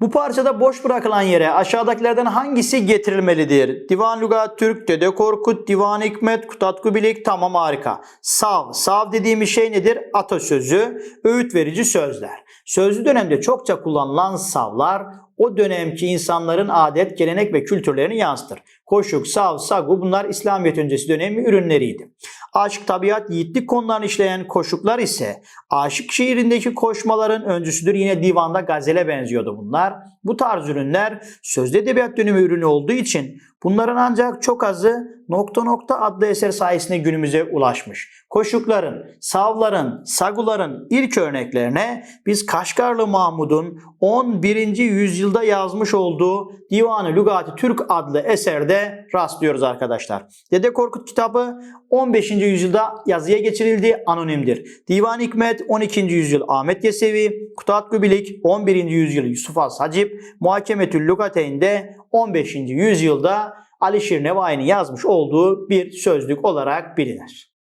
Bu parçada boş bırakılan yere aşağıdakilerden hangisi getirilmelidir? Divan Lugat Türk, Dede Korkut, Divan Hikmet, Kutat Kubilik tamam harika. Sav. Sav dediğimiz şey nedir? Atasözü, öğüt verici sözler. Sözlü dönemde çokça kullanılan savlar o dönemki insanların adet, gelenek ve kültürlerini yansıtır. Koşuk, sav, sagu bunlar İslamiyet öncesi dönemi ürünleriydi. Aşk, tabiat, yiğitlik konularını işleyen koşuklar ise aşık şiirindeki koşmaların öncüsüdür. Yine divanda gazele benziyordu bunlar. Bu tarz ürünler sözlü edebiyat dönemi ürünü olduğu için bunların ancak çok azı Nokta Nokta adlı eser sayesinde günümüze ulaşmış. Koşukların, savların, saguların ilk örneklerine biz Kaşgarlı Mahmud'un 11. yüzyılda yazmış olduğu Divanı Lügati Türk adlı eserde rastlıyoruz arkadaşlar. Dede Korkut kitabı 15. yüzyılda yazıya geçirildi, anonimdir. Divan Hikmet 12. yüzyıl Ahmet Yesevi, Kutat Gübilik 11. yüzyıl Yusuf As Hacip, Muhakemetül Lugateyn'de 15. yüzyılda Alişir Nevai'nin yazmış olduğu bir sözlük olarak bilinir.